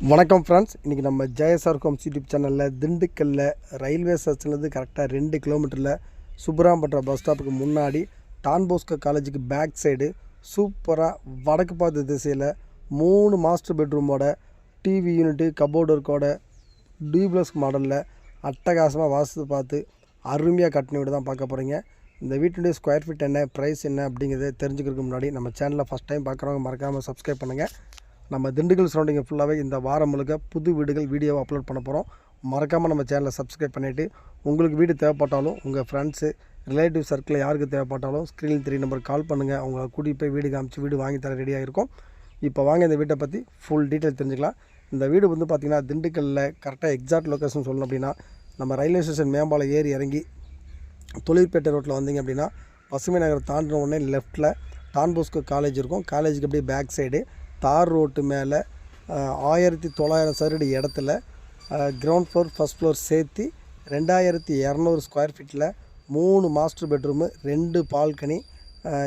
வணக்கம் ஃப்ரெண்ட்ஸ் இன்றைக்கி நம்ம ஜெயசார் ஹோம்ஸ் யூடியூப் சேனலில் திண்டுக்கல்லில் ரயில்வே ஸ்டேஷன்லேருந்து கரெக்டாக ரெண்டு கிலோமீட்டரில் சுப்ராம்பட்ரா பஸ் ஸ்டாப்புக்கு முன்னாடி டான்போஸ்கோ காலேஜுக்கு பேக் சைடு சூப்பராக வடக்கு பார்த்த திசையில் மூணு மாஸ்டர் பெட்ரூமோட டிவி யூனிட்டு கபோர்டு ஒர்க்கோட டியூப்ளஸ் மாடலில் அட்டகாசமாக வாஸ்து பார்த்து அருமையாக கட்டின வீடு தான் பார்க்க போகிறீங்க இந்த வீட்டுடைய ஸ்கொயர் ஃபீட் என்ன ப்ரைஸ் என்ன அப்படிங்கிறத தெரிஞ்சுக்கிறதுக்கு முன்னாடி நம்ம சேனலை ஃபஸ்ட் டைம் பார்க்குறவங்க மறக்காமல் சப்ஸ்கிரைப் பண்ணுங்கள் நம்ம திண்டுக்கல் சரௌண்டிங்கை ஃபுல்லாகவே இந்த வாரம் முழுக்க புது வீடுகள் வீடியோவை அப்லோட் பண்ண போகிறோம் மறக்காமல் நம்ம சேனலை சப்ஸ்கிரைப் பண்ணிவிட்டு உங்களுக்கு வீடு தேவைப்பட்டாலும் உங்கள் ஃப்ரெண்ட்ஸு ரிலேட்டிவ் சர்க்கிளில் யாருக்கு தேவைப்பட்டாலும் ஸ்க்ரீன் த்ரீ நம்பர் கால் பண்ணுங்கள் அவங்கள கூட்டிகிட்டு போய் வீடு காமிச்சு வீடு வாங்கி தர ரெடியாக இருக்கும் இப்போ வாங்க இந்த வீட்டை பற்றி ஃபுல் டீட்டெயில் தெரிஞ்சுக்கலாம். இந்த வீடு வந்து பார்த்திங்கன்னா திண்டுக்கல்லில் கரெக்டாக எக்ஸாக்ட் லொக்கேஷன் சொல்லணும் அப்படின்னா நம்ம ரயில்வே ஸ்டேஷன் மேம்பாலம் ஏறி இறங்கி தொழிற்பேட்டை ரோட்டில் வந்தீங்க அப்படின்னா பசுமை நகர் தாண்டின உடனே லெஃப்ட்டில் டான்போஸ்கோ காலேஜ் இருக்கும். காலேஜுக்கு அப்படியே பேக் சைடு தார் ரோட்டு மேலே ஆயிரத்தி தொள்ளாயிரம் சதுரடி இடத்துல கிரவுண்ட் ஃப்ளோர் ஃபஸ்ட் ஃப்ளோர் சேர்த்து ரெண்டாயிரத்தி இரநூறு ஸ்கொயர் ஃபீட்டில் மூணு மாஸ்டர் பெட்ரூமு ரெண்டு பால்கனி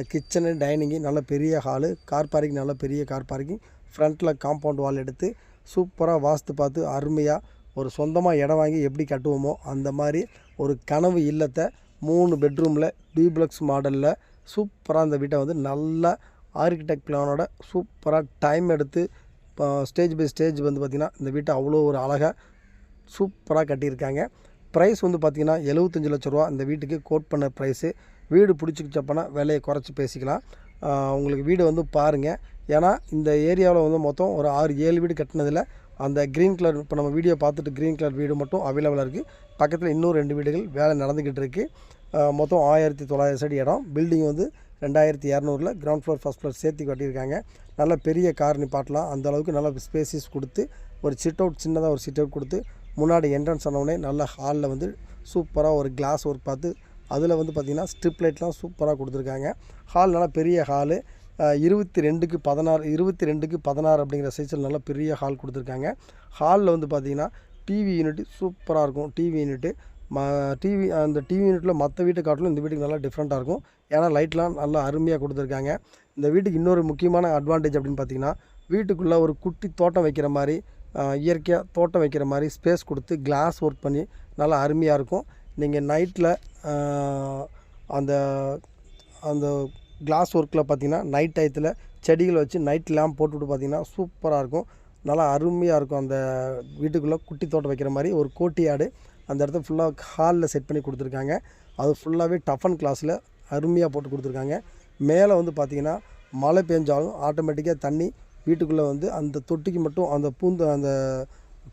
கிச்சனு டைனிங்கு நல்ல பெரிய ஹாலு கார் பார்க்கிங் நல்ல பெரிய கார் பார்க்கிங் ஃப்ரண்ட்டில் காம்பவுண்ட் வால் எடுத்து சூப்பராக வாஸ்து பார்த்து அருமையாக ஒரு சொந்தமாக இடம் வாங்கி எப்படி கட்டுவோமோ அந்த மாதிரி ஒரு கனவு இல்லத்தை மூணு பெட்ரூமில் டியூப்ளக்ஸ் மாடலில் சூப்பராக அந்த வீட்டை வந்து நல்லா ஆர்கிடெக்ட் பிளானோட சூப்பராக டைம் எடுத்து இப்போ ஸ்டேஜ் பை ஸ்டேஜ் வந்து பார்த்திங்கன்னா இந்த வீட்டை அவ்வளோ ஒரு அழகாக சூப்பராக கட்டியிருக்காங்க. ப்ரைஸ் வந்து பார்த்திங்கன்னா எழுபத்தஞ்சு லட்ச ரூபா இந்த வீட்டுக்கு கோட் பண்ண ப்ரைஸு வீடு பிடிச்சிக்கிச்சப்போனா விலையை குறைச்சி பேசிக்கலாம். உங்களுக்கு வீடு வந்து பாருங்கள் ஏன்னா இந்த ஏரியாவில் வந்து மொத்தம் ஒரு ஆறு ஏழு வீடு கட்டினதில் அந்த க்ரீன் கலர் இப்போ நம்ம வீடியோ பார்த்துட்டு க்ரீன் கலர் வீடு மட்டும் அவைலபிளாக இருக்குது பக்கத்தில் இன்னும் ரெண்டு வீடுகள் வேலை நடந்துக்கிட்டு இருக்குது மொத்தம் ஆயிரத்தி தொள்ளாயிரம் சடி இடம். பில்டிங் வந்து ரெண்டாயிரத்தி இரநூறுல கிரவுண்ட் ஃப்ளோர் ஃபஸ்ட் ஃப்ளோர் சேர்த்து கட்டியிருக்காங்க. நல்ல பெரிய கார் நிப்பாட்டலாம். அந்த அளவுக்கு நல்ல ஸ்பேசிஸ் கொடுத்து ஒரு சிட் அவுட் சின்னதாக ஒரு சிட் அவுட் கொடுத்து முன்னாடி என்ட்ரன்ஸ் ஆனவுடனே நல்ல ஹாலில் வந்து சூப்பராக ஒரு கிளாஸ் ஒர்க் பார்த்து அதில் வந்து பார்த்திங்கன்னா ஸ்ட்ரிப் லைட்லாம் சூப்பராக கொடுத்துருக்காங்க. ஹால் நல்லா பெரிய ஹாலு இருபத்தி ரெண்டுக்கு பதினாறு இருபத்தி ரெண்டுக்கு பதினாறு அப்படிங்கிற சைஸில் நல்ல பெரிய ஹால் கொடுத்துருக்காங்க. ஹாலில் வந்து பார்த்திங்கன்னா டிவி யூனிட் சூப்பராக இருக்கும். டிவி யூனிட்டு ம டிவி அந்த டிவி யூனிட்டில் மற்ற வீட்டை காட்டிலும் இந்த வீட்டுக்கு நல்லா டிஃப்ரெண்ட்டாக இருக்கும். ஏன்னா லைட்லாம் நல்லா அருமையாக கொடுத்துருக்காங்க. இந்த வீட்டுக்கு இன்னொரு முக்கியமான அட்வான்டேஜ் அப்படின்னு பார்த்தீங்கன்னா வீட்டுக்குள்ளே ஒரு குட்டி தோட்டம் வைக்கிற மாதிரி இயற்கையாக தோட்டம் வைக்கிற மாதிரி ஸ்பேஸ் கொடுத்து கிளாஸ் ஒர்க் பண்ணி நல்லா அருமையாக இருக்கும். நீங்கள் நைட்டில் அந்த அந்த கிளாஸ் ஒர்க்கில் பார்த்தீங்கன்னா நைட் டயத்தில் செடிகள் வச்சு நைட் லேம்ப் போட்டுவிட்டு பார்த்தீங்கன்னா சூப்பராக இருக்கும். நல்லா அருமையாக இருக்கும் அந்த வீட்டுக்குள்ளே குட்டி தோட்டம் வைக்கிற மாதிரி ஒரு கோட்டியாடு. அந்த இடத்த ஃபுல்லாக ஹாலில் செட் பண்ணி கொடுத்துருக்காங்க. அது ஃபுல்லாகவே டஃபன் கிளாஸில் அருமையாக போட்டு கொடுத்துருக்காங்க. மேலே வந்து பார்த்திங்கன்னா மழை பெஞ்சாலும் ஆட்டோமேட்டிக்காக தண்ணி வீட்டுக்குள்ளே வந்து அந்த தொட்டிக்கு மட்டும் அந்த பூந்து அந்த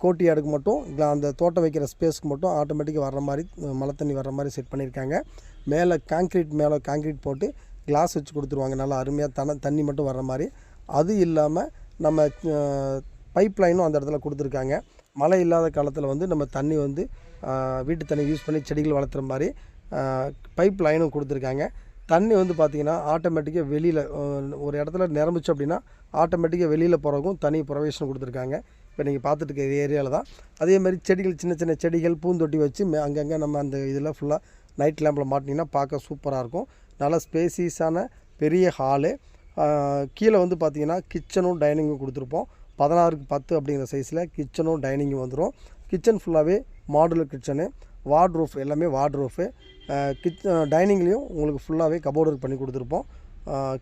கோட்டி அடுக்கு மட்டும் இல்லை அந்த தோட்டம் வைக்கிற ஸ்பேஸ்க்கு மட்டும் ஆட்டோமேட்டிக்காக வர்ற மாதிரி மழை தண்ணி வர்ற மாதிரி செட் பண்ணியிருக்காங்க. மேலே காங்க்ரீட் மேலே காங்க்ரீட் போட்டு கிளாஸ் வச்சு கொடுத்துருவாங்க. நல்லா அருமையாக தன தண்ணி மட்டும் வர்ற மாதிரி. அது இல்லாமல் நம்ம பைப் லைனும் அந்த இடத்துல கொடுத்துருக்காங்க. மழை இல்லாத காலத்தில் வந்து நம்ம தண்ணி வந்து வீட்டு தண்ணி யூஸ் பண்ணி செடிகள் வளர்த்துற மாதிரி பைப் லைனும் கொடுத்துருக்காங்க. தண்ணி வந்து பார்த்திங்கன்னா ஆட்டோமேட்டிக்காக வெளியில் ஒரு இடத்துல நிரம்பிச்சு அப்படின்னா ஆட்டோமேட்டிக்காக வெளியில் போகிறக்கும் தனி ப்ரொவேஷன் கொடுத்துருக்காங்க. இப்போ நீங்கள் பார்த்துட்டு இருக்க ஏரியாவில் தான். அதே மாதிரி செடிகள் சின்ன சின்ன செடிகள் பூந்தொட்டி வச்சு மே- அங்கங்கே நம்ம அந்த இதில் ஃபுல்லாக நைட் லேம்பில் மாட்டினீங்கன்னா பார்க்க சூப்பராக இருக்கும். நல்ல ஸ்பேசியஸான பெரிய ஹாலு கீழே வந்து பார்த்திங்கன்னா கிச்சனும் டைனிங்கும் கொடுத்துருப்போம். பதினாறுக்கு பத்து அப்படிங்கிற சைஸில் கிச்சனும் டைனிங்கும் வந்துடும் கிச்சன் ஃபுல்லாகவே மாடுலர் கிச்சனு வார்ட்ரூஃப் எல்லாமே வார்ட்ரூஃபு கிச் டைனிங்லேயும் உங்களுக்கு ஃபுல்லாகவே கபோர்டு ஒர்க் பண்ணி கொடுத்துருப்போம்.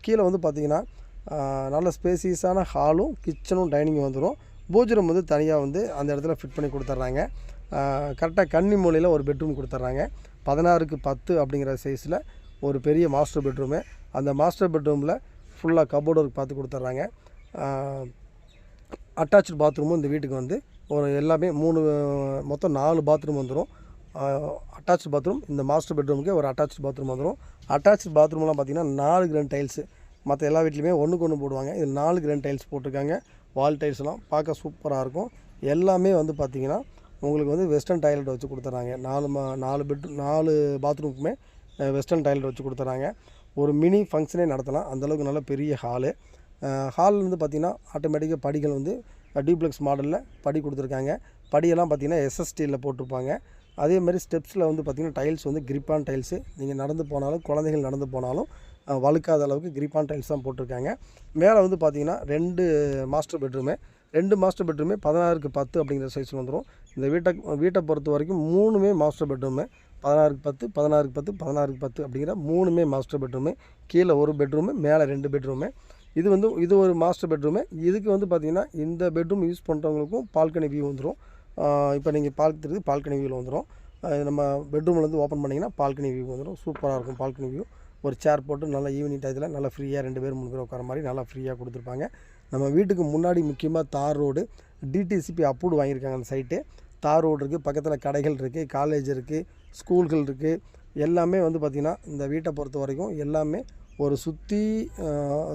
கீழே வந்து பார்த்திங்கன்னா நல்ல ஸ்பேசியஸான ஹாலும் கிச்சனும் டைனிங்கும் வந்துடும் பூஜரம் ரூம் வந்து தனியாக வந்து அந்த இடத்துல ஃபிட் பண்ணி கொடுத்துட்றாங்க கரெக்டாக கன்னி மூலையில் ஒரு பெட்ரூம் கொடுத்துட்றாங்க பதினாறுக்கு பத்து அப்படிங்கிற சைஸில் ஒரு பெரிய மாஸ்டர் பெட்ரூமு அந்த மாஸ்டர் பெட்ரூமில் ஃபுல்லாக கபோர்டு ஒர்க் பார்த்து கொடுத்துட்றாங்க அட்டாச்சு பாத்ரூமும் இந்த வீட்டுக்கு வந்து ஒரு எல்லாமே மூணு மொத்தம் நாலு பாத்ரூம் வந்துடும் அட்டாச் பாத்ரூம் இந்த மாஸ்டர் பெட்ரூமுக்கு ஒரு அட்டாச் பாத்ரூம் வந்துடும் அட்டாச் பாத்ரூம்லாம் பார்த்தீங்கன்னா நாலு கிராண்ட் டைல்ஸு மற்ற எல்லா வீட்லேயுமே ஒன்றுக்கு ஒன்று போடுவாங்க. இது நாலு கிராண்ட் டைல்ஸ் போட்டிருக்காங்க. வால் டைல்ஸ்லாம் பார்க்க சூப்பராக இருக்கும். எல்லாமே வந்து பார்த்திங்கன்னா உங்களுக்கு வந்து வெஸ்டர்ன் டாய்லெட் வச்சு கொடுத்துட்றாங்க நாலு மா நாலு பெட்ரூம் நாலு பாத்ரூமுக்குமே வெஸ்டர்ன் டாய்லெட் வச்சு கொடுத்துட்றாங்க ஒரு மினி ஃபங்க்ஷனே நடத்தலாம். அந்தளவுக்கு நல்ல பெரிய ஹாலு ஹால் வந்து பார்த்திங்கன்னா ஆட்டோமேட்டிக்காக படிகள் வந்து டியூப்ளெக்ஸ் மாடலில் படி கொடுத்துருக்காங்க. படியெல்லாம் பார்த்திங்கன்னா எஸ்எஸ்டியில் போட்டிருப்பாங்க. அதே மாதிரி ஸ்டெப்ஸில் வந்து பார்த்திங்கன்னா டைல்ஸ் வந்து கிரிப்பான் டைல்ஸு நீங்கள் நடந்து போனாலும் குழந்தைகள் நடந்து போனாலும் வழுக்காத அளவுக்கு கிரிப்பான் டைல்ஸ் தான் போட்டிருக்காங்க. மேலே வந்து பார்த்திங்கன்னா ரெண்டு மாஸ்டர் பெட்ரூமு ரெண்டு மாஸ்டர் பெட்ரூமே பதினாறுக்கு பத்து அப்படிங்கிற சைஸில் வந்துடும் இந்த வீட்டை வீட்டை பொறுத்த வரைக்கும் மூணுமே மாஸ்டர் பெட்ரூமு பதினாறுக்கு பத்து பதினாறுக்கு பத்து பதினாறுக்கு பத்து அப்படிங்கிற மூணுமே மாஸ்டர் பெட்ரூமு கீழே ஒரு பெட்ரூமு மேலே ரெண்டு பெட்ரூமு இது வந்து இது ஒரு மாஸ்டர் பெட்ரூமு இதுக்கு வந்து பார்த்திங்கன்னா இந்த பெட்ரூம் யூஸ் பண்ணுறவங்களுக்கும் பால்கனி வியூ வந்துடும் இப்போ நீங்கள் பார்க்குறது பால்கனி வியூவில் வந்துடும் நம்ம நம்ம பெட்ரூம்லேருந்து ஓப்பன் பண்ணிங்கன்னா பால்கனி வியூ வந்துடும் சூப்பராக இருக்கும் பால்கனி வியூ ஒரு சேர் போட்டு நல்லா ஈவினிங் டயத்தில் நல்லா ஃப்ரீயாக ரெண்டு பேர் மூணு பேர் உட்கார மாதிரி நல்லா ஃப்ரீயாக கொடுத்துருப்பாங்க. நம்ம வீட்டுக்கு முன்னாடி முக்கியமாக தார் ரோடு டிடிசிபி அப்ரூவ்டு வாங்கியிருக்காங்க அந்த சைட்டு தார் ரோடு இருக்குது பக்கத்தில் கடைகள் இருக்குது காலேஜ் இருக்குது ஸ்கூல்கள் இருக்குது எல்லாமே வந்து பார்த்திங்கன்னா இந்த வீட்டை பொறுத்த வரைக்கும் எல்லாமே ஒரு சுற்றி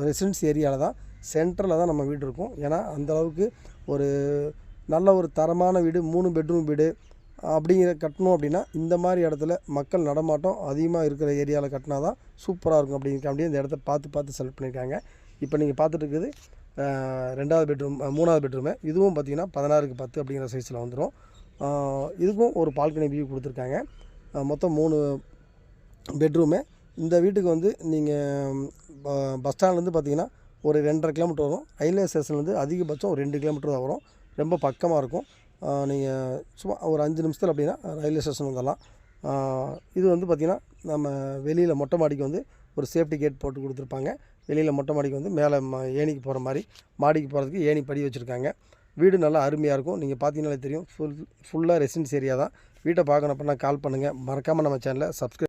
ரெசிடென்ஸ் ஏரியாவில் தான் சென்டரில் தான் நம்ம வீடு இருக்கும். ஏன்னா அந்த அளவுக்கு ஒரு நல்ல ஒரு தரமான வீடு மூணு பெட்ரூம் வீடு அப்படிங்கிற கட்டணும் அப்படின்னா இந்த மாதிரி இடத்துல மக்கள் நடமாட்டம் அதிகமாக இருக்கிற ஏரியாவில் கட்டினா தான் சூப்பராக இருக்கும் அப்படிங்கிறக்காண்டி இந்த இடத்த பார்த்து பார்த்து செலக்ட் பண்ணியிருக்காங்க. இப்போ நீங்கள் பார்த்துட்டு இருக்குது ரெண்டாவது பெட்ரூம் மூணாவது பெட்ரூமு இதுவும் பார்த்தீங்கன்னா பதினாறுக்கு பத்து அப்படிங்கிற சைஸில் வந்துடும் இதுக்கும் ஒரு பால்கனி வியூ கொடுத்துருக்காங்க. மொத்தம் மூணு பெட்ரூமு இந்த வீட்டுக்கு வந்து நீங்கள் பஸ் ஸ்டாண்ட்லேருந்து பார்த்தீங்கன்னா ஒரு ரெண்டரை கிலோமீட்டர் வரும். ரயில்வே ஸ்டேஷன்லேருந்து அதிகபட்சம் ஒரு ரெண்டு கிலோமீட்டர் தான் வரும். ரொம்ப பக்கமாக இருக்கும். நீங்கள் சும்மா ஒரு அஞ்சு நிமிஷத்தில் அப்படின்னா ரயில்வே ஸ்டேஷன் வந்துடலாம். இது வந்து பார்த்திங்கன்னா நம்ம வெளியில் மொட்டை மாடிக்கு வந்து ஒரு சேஃப்டி கேட் போட்டு கொடுத்துருப்பாங்க. வெளியில் மொட்டை மாடிக்கு வந்து மேலே ம ஏணிக்கு போகிற மாதிரி மாடிக்கு போகிறதுக்கு ஏணி படி வச்சுருக்காங்க. வீடு நல்லா அருமையாக இருக்கும். நீங்கள் பார்த்தீங்கன்னாலே தெரியும். ஃபுல் ஃபுல்லாக ரெசிடென்ஸ் ஏரியா தான். வீட்டை பார்க்கணும் அப்படின்னா கால் பண்ணுங்கள் மறக்காமல் நம்ம சேனலை சப்ஸ்கிரைப்